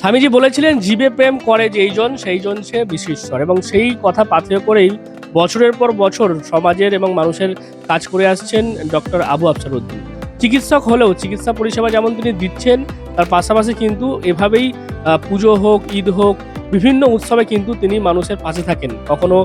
স্বামীজি বলেছিলেন, জীবে প্রেম করে যেইজন, সেইজন সে বিশ্বেশ্বর। এবং সেই কথা পাথেয় করেই বছরের পর বছর সমাজের এবং মানুষের কাজ করে আসছেন ডক্টর আবু আফসার উদ্দিন চিকিৎসক হলেও চিকিৎসা পরিষেবা যেমন তিনি দিচ্ছেন, তার পাশাপাশি কিন্তু এভাবেই পুজো হোক, ঈদ হোক বিভিন্ন উৎসবে কিন্তু তিনি মানুষের পাশে থাকেন। কখনো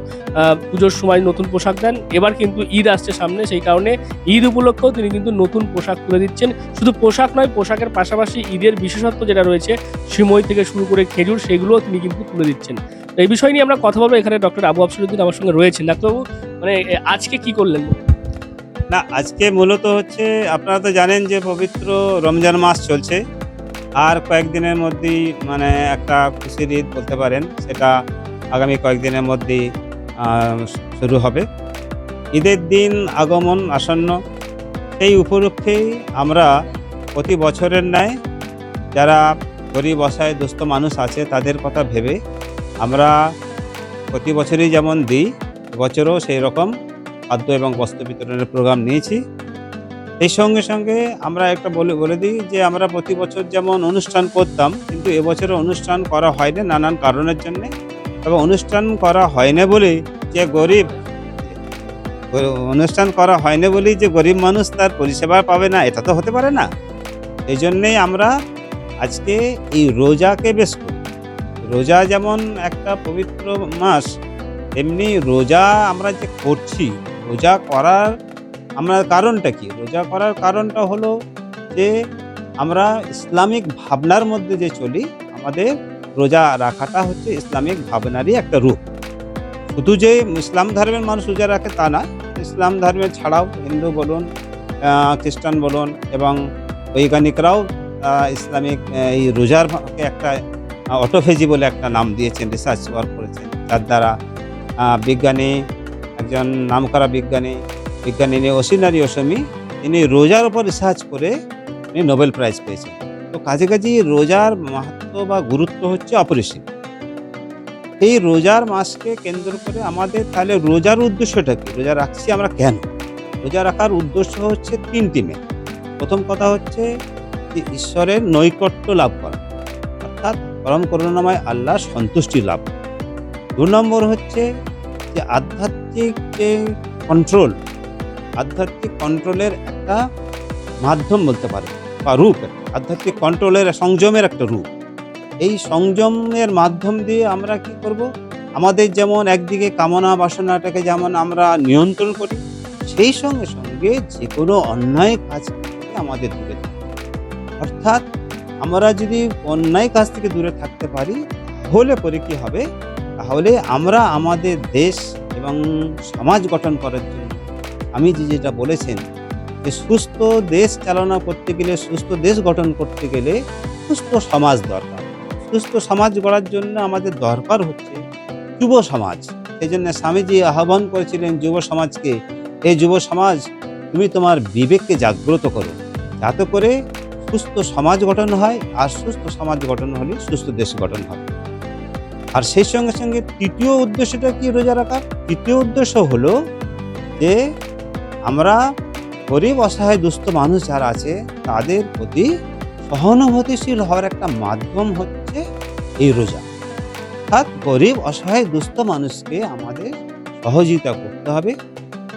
পুজোর সময় নতুন পোশাক দেন, এবার কিন্তু ঈদ আসছে সামনে, সেই কারণে ঈদ উপলক্ষেও তিনি কিন্তু নতুন পোশাক তুলে দিচ্ছেন। শুধু পোশাক নয়, পোশাকের পাশাপাশি ঈদের বিশেষত্ব যেটা রয়েছে, সিমই থেকে শুরু করে খেজুর, সেগুলোও তিনি কিন্তু তুলে দিচ্ছেন। এই বিষয় নিয়ে আমরা কথা বলব এখানে ডক্টর আবু আফসরুদ্দিন আমার সঙ্গে রয়েছেন। ডাক্তারবাবু মানে আজকে কি করলেন? না, আজকে মূলত হচ্ছে, আপনারা তো জানেন যে পবিত্র রমজান মাস চলছে। আর কয়েকদিনের মধ্যেই মানে একটা খুশির ঈদ বলতে পারেন, সেটা আগামী কয়েকদিনের মধ্যেই শুরু হবে। ঈদের দিন আগমন আসন্ন, সেই উপলক্ষেই আমরা প্রতি বছরের ন্যায় যারা গরিব, অসহায়, দুস্থ মানুষ আছে, তাদের কথা ভেবে আমরা প্রতি বছরই যেমন দিই, এবছরও সেই রকম খাদ্য এবং বস্ত্র বিতরণের প্রোগ্রাম নিয়েছি। এই সঙ্গে সঙ্গে আমরা একটা বলে বলে দিই যে আমরা প্রতি বছর যেমন অনুষ্ঠান করতাম, কিন্তু এবছরে অনুষ্ঠান করা হয়নি নানান কারণের জন্য। এবং অনুষ্ঠান করা হয়নি বলে যে গরিব, অনুষ্ঠান করা হয়নি বলেই যে গরিব মানুষ তার পরিষেবা পাবে না, এটা তো হতে পারে না। এই জন্যেই আমরা আজকে এই রোজাকে বেশ করি। রোজা যেমন একটা পবিত্র মাস এমনি রোজা আমরা যে করছি, রোজা করার আমরা কারণটা কি? রোজা করার কারণটা হলো যে আমরা ইসলামিক ভাবনার মধ্যে যে চলি, আমাদের রোজা রাখাটা হচ্ছে ইসলামিক ভাবনারই একটা রূপ। শুধু যে ইসলাম ধর্মের মানুষ রোজা রাখে তা না, ইসলাম ধর্মের ছাড়াও হিন্দু বলুন খ্রিস্টান বলুন এবং বৈজ্ঞানিকরাও ইসলামিক এই রোজার একটা অটোফেজি বলে একটা নাম দিয়েছেন, রিসার্চ ওয়ার্ক করেছেন। যার দ্বারা বিজ্ঞানী, একজন নামকরা বিজ্ঞানী বিজ্ঞানী নিয়ে অসিনারি অসমী ইনি রোজার উপর রিসার্চ করে ইনি নোবেল প্রাইজ পেয়েছেন। তো কাজে কাজে রোজার মাহাত্ম বা গুরুত্ব হচ্ছে অপরিসীম। এই রোজার মাসকে কেন্দ্র করে আমাদের তাহলে রোজার উদ্দেশ্যটা কি? রোজা রাখছি আমরা কেন? রোজা রাখার উদ্দেশ্য হচ্ছে তিনটি মেন প্রথম কথা হচ্ছে যে ঈশ্বরের নৈকট্য লাভ করা। অর্থাৎ পরম করুণাময় আল্লাহ সন্তুষ্টি লাভ। দু নম্বর হচ্ছে যে আধ্যাত্মিক যে কন্ট্রোল আধ্যাত্মিক কন্ট্রোলের একটা মাধ্যম বলতে পারে, বা রূপ। আধ্যাত্মিক কন্ট্রোলের সংযমের একটা রূপ। এই সংযমের মাধ্যম দিয়ে আমরা কি করব? আমাদের যেমন একদিকে কামনা বাসনাটাকে যেমন আমরা নিয়ন্ত্রণ করি, সেই সঙ্গে সঙ্গে যে কোনো অন্যায় কাজ আমাদের দূরে অর্থাৎ আমরা যদি অন্যায় কাজ থেকে দূরে থাকতে পারি হলে পরে কি হবে? তাহলে আমরা আমাদের দেশ এবং সমাজ গঠন করার জন্য আমি যে যেটা বলেছেন যে সুস্থ দেশ চালনা করতে গেলে, সুস্থ দেশ গঠন করতে গেলে সুস্থ সমাজ দরকার। সুস্থ সমাজ গড়ার জন্য আমাদের দরকার হচ্ছে যুব সমাজ। সেই জন্য স্বামীজি আহ্বান করেছিলেন যুব সমাজকে এই যুব সমাজ, তুমি তোমার বিবেককে জাগ্রত করো। যাতে করে সুস্থ সমাজ গঠন হয় আর সুস্থ সমাজ গঠন হলে সুস্থ দেশ গঠন হবে আর সেই সঙ্গে সঙ্গে তৃতীয় উদ্দেশ্যটা কি রোজা রাখার? তৃতীয় উদ্দেশ্য হলো যে আমরা গরিব, অসহায়, দুস্থ মানুষ যারা আছে, তাদের প্রতি সহানুভূতিশীল হওয়ার একটা মাধ্যম হচ্ছে এই রোজা। অর্থাৎ গরিব, অসহায়, দুস্থ মানুষকে আমাদের সহযোগিতা করতে হবে।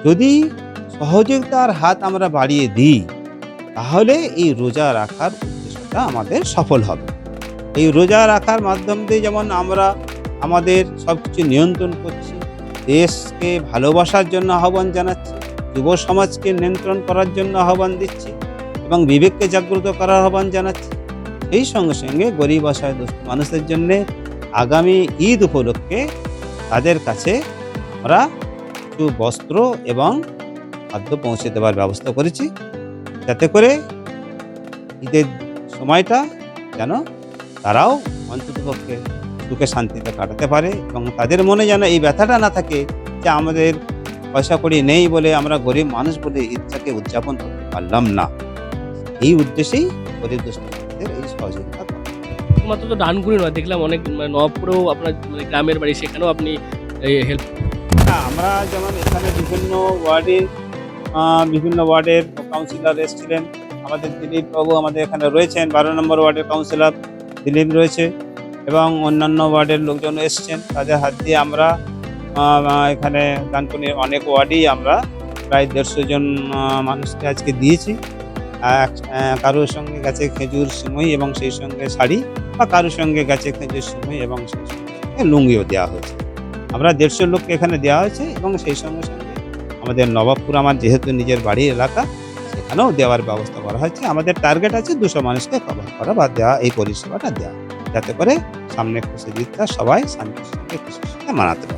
যদি সহযোগিতার হাত আমরা বাড়িয়ে দিই, তাহলে এই রোজা রাখার উদ্দেশ্যটা আমাদের সফল হবে। এই রোজা রাখার মাধ্যম দিয়ে যেমন আমরা আমাদের সব কিছু নিয়ন্ত্রণ করছি, দেশকে ভালোবাসার জন্য আহ্বান জানাচ্ছি যুব সমাজকে নিয়ন্ত্রণ করার জন্য আহ্বান দিচ্ছি এবং বিবেককে জাগ্রত করার আহ্বান জানাচ্ছি। এই সঙ্গে সঙ্গে গরিব অসহায় দুস্থ মানুষদের জন্য আগামী ঈদ উপলক্ষে তাদের কাছে আমরা কিছু বস্ত্র এবং খাদ্য পৌঁছে দেওয়ার ব্যবস্থা করেছি। যাতে করে ঈদের সময়টা যেন তারাও অন্ততপক্ষে সুখে শান্তিতে কাটাতে পারে এবং তাদের মনে যেন এই ব্যথাটা না থাকে যে আমাদের পয়সা কড়ি নেই বলে আমরা গরিব মানুষ বলে ঈদটাকে উদযাপন করতে পারলাম না। এই উদ্দেশ্যেই গরিব দুস্থ এই সহযোগিতা। শুধুমাত্র তো ডানকুনি নয় দেখলাম অনেক মানে নবপুরেও আপনার মানে গ্রামের বাড়ি সেখানেও আপনি হেল্প আমরা যেমন এখানে বিভিন্ন ওয়ার্ডে বিভিন্ন ওয়ার্ডের কাউন্সিলর এসেছিলেন। আমাদের দিলীপ বাবু আমাদের এখানে রয়েছেন বারো নম্বর ওয়ার্ডের কাউন্সিলর দিলীপ রয়েছে এবং অন্যান্য ওয়ার্ডের লোকজন এসছেন। তাদের হাত দিয়ে আমরা এখানে ডানকুনির অনেক ওয়ার্ডেই আমরা প্রায় দেড়শো জন মানুষকে আজকে দিয়েছি। কারোর সঙ্গে গেছে খেজুর সিমই এবং সেই সঙ্গে শাড়ি বা কারোর সঙ্গে গেছে খেজুর সিমই এবং সেই সঙ্গে লুঙ্গিও দেওয়া হয়েছে। আমরা দেড়শো লোককে এখানে দেওয়া হয়েছে এবং সেই সঙ্গে সঙ্গে আমাদের নবাবপুর, আমার যেহেতু নিজের বাড়ির এলাকা, সেখানেও দেওয়ার ব্যবস্থা করা হয়েছে। আমাদের টার্গেট আছে দুশো মানুষকে কভার করা বা দেওয়া, এই পরিষেবাটা দেওয়া। যাতে করে সামনে খুশি দিকটা সবাই শান্তির সঙ্গে খুশির সঙ্গে মানাতে পারে।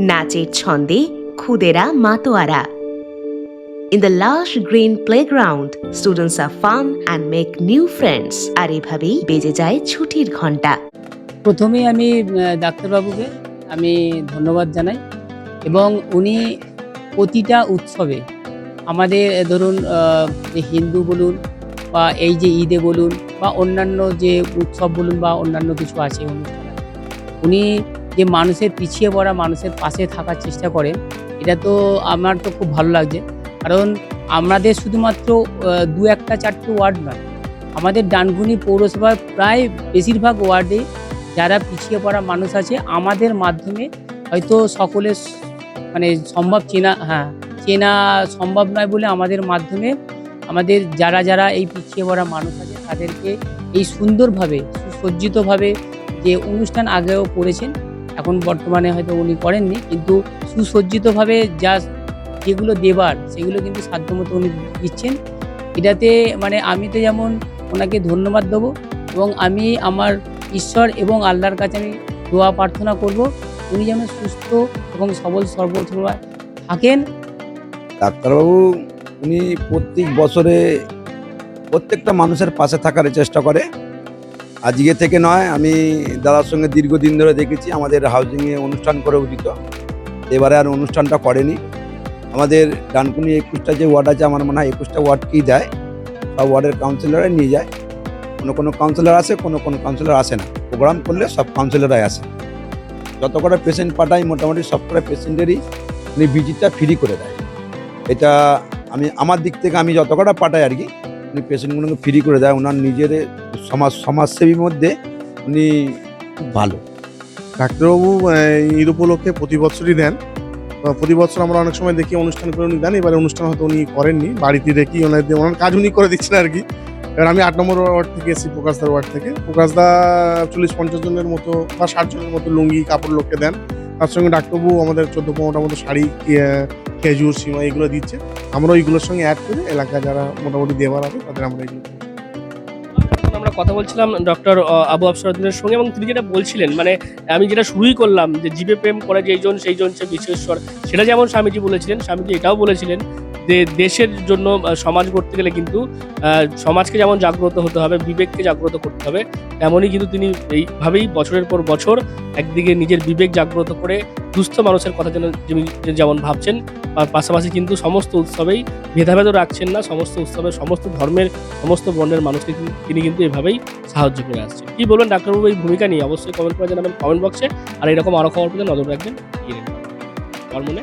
নাচের ছন্দে খুদেরা মাতোয়ারা In the lush green playground, students are fun and make new friends. আর এভাবেই বেজে যায় ছুটির ঘণ্টা প্রথমে আমি ডাক্তারবাবুকে আমি ধন্যবাদ জানাই এবং উনি প্রতিটা উৎসবে আমাদের ধরুন যে হিন্দু বলুন বা এই যে ঈদে বলুন বা অন্যান্য যে উৎসব বলুন বা অন্যান্য কিছু আছে অনুষ্ঠান উনি যে মানুষের পিছিয়ে পড়া মানুষের পাশে থাকার চেষ্টা করেন এটা তো আমার তো খুব ভালো লাগছে। কারণ আমাদের শুধুমাত্র দু একটা চারটে ওয়ার্ড নয়, আমাদের ডানগুনি পৌরসভার প্রায় বেশিরভাগ ওয়ার্ডে যারা পিছিয়ে পড়া মানুষ আছে, আমাদের মাধ্যমে হয়তো সকলের মানে সম্ভব চেনা হ্যাঁ চেনা সম্ভব নয় বলে আমাদের মাধ্যমে আমাদের যারা যারা এই পিছিয়ে পড়া মানুষ আছে, তাদেরকে এই সুন্দরভাবে, সুসজ্জিতভাবে যে অনুষ্ঠান আগেও করেছেন এখন বর্তমানে হয়তো উনি করেননি, কিন্তু সুসজ্জিতভাবে যা যেগুলো দেবার, সেগুলো কিন্তু সাধ্যমতো উনি দিচ্ছেন। এটাতে মানে আমি তো যেমন ওনাকে ধন্যবাদ দেবো এবং আমি আমার ঈশ্বর এবং আল্লাহর কাছে আমি দোয়া প্রার্থনা করব। উনি যেন সুস্থ এবং সবল সর্বসময় থাকেন। ডাক্তারবাবু, উনি প্রত্যেক বছরে প্রত্যেকটা মানুষের পাশে থাকার চেষ্টা করে। আজকে থেকে নয়, আমি দাদার সঙ্গে দীর্ঘদিন ধরে দেখেছি, আমাদের হাউজিংয়ে অনুষ্ঠান করে উচিত এবারে আর অনুষ্ঠানটা করেনি। আমাদের ডানকুনি একুশটা যে ওয়ার্ড আছে, আমার মনে হয় একুশটা ওয়ার্ডকেই দেয়, সব ওয়ার্ডের কাউন্সিলররা নিয়ে যায়। কোনো কোনো কাউন্সিলর আসে, কোনো কোনো কাউন্সিলর আসে না। প্রোগ্রাম করলে সব কাউন্সিলররাই আসে। যত কটা পেশেন্ট পাঠাই, মোটামুটি সব কটা পেশেন্টেরই উনি ভিজিটটা ফ্রি করে দেয়। এটা আমি, আমার দিক থেকে আমি যত কটা পাঠাই আর কি উনি পেশেন্টগুলোকে ফ্রি করে দেয়। ওনার নিজের সমাজ সমাজসেবীর মধ্যে উনি খুব ভালো। ডাক্তারবাবু ঈদ উপলক্ষে প্রতি বছরই দেন। প্রতি বছর আমরা অনেক সময় দেখি অনুষ্ঠান করে উনি দেন। এবারে অনুষ্ঠান হয়তো উনি করেননি। বাড়িতে রেখেই ওনার ওনার কাজ উনি করে দিচ্ছেন আর কি। এবার আমি আট নম্বর ওয়ার্ড থেকে এসেছি প্রকাশদার ওয়ার্ড থেকে। প্রকাশদা চল্লিশ পঞ্চাশ জনের মতো বা ষাট জনের মতো লুঙ্গি, কাপড় লোককে দেন। তার সঙ্গে ডাক্তারবাবু আমাদের চোদ্দ পনেরোটার মতো শাড়ি খেজুর, সীমা এগুলো দিচ্ছে। আমরা ওইগুলোর সঙ্গে অ্যাড করে এলাকা যারা মোটামুটি দেওয়ার আছে, তাদের আমরা এগুলো আমরা কথা বলছিলাম ডক্টর আবু আফসরুদ্দিনের সঙ্গে এবং তিনি যেটা বলছিলেন মানে আমি যেটা শুরুই করলাম যে, জীবে প্রেম করে যেইজন সেইজন সে বিশ্বেশ্বর, সেটা যেমন স্বামীজি বলেছিলেন, স্বামীজি এটাও বলেছিলেন দেশের জন্য সমাজ করতে গেলে কিন্তু সমাজকে যেমন জাগ্রত হতে হবে, বিবেককে জাগ্রত করতে হবে, তেমনই কিন্তু তিনি এইভাবেই বছরের পর বছর একদিকে নিজের বিবেক জাগ্রত করে দুস্থ মানুষের কথা যেন যেমন ভাবছেন পাশাপাশি কিন্তু সমস্ত উৎসবেই ভেদাভেদও রাখছেন না, সমস্ত উৎসবে সমস্ত ধর্মের, সমস্ত বর্ণের মানুষকে তিনি কিন্তু এভাবেই সাহায্য করে আসছেন। কি বলবেন ডাক্তারবাবু এই ভূমিকা নিয়ে? অবশ্যই কমেন্ট করে জানাবেন কমেন্ট বক্সে আর এরকম আরও খবর পেতে নজর রাখবেন আমার মনে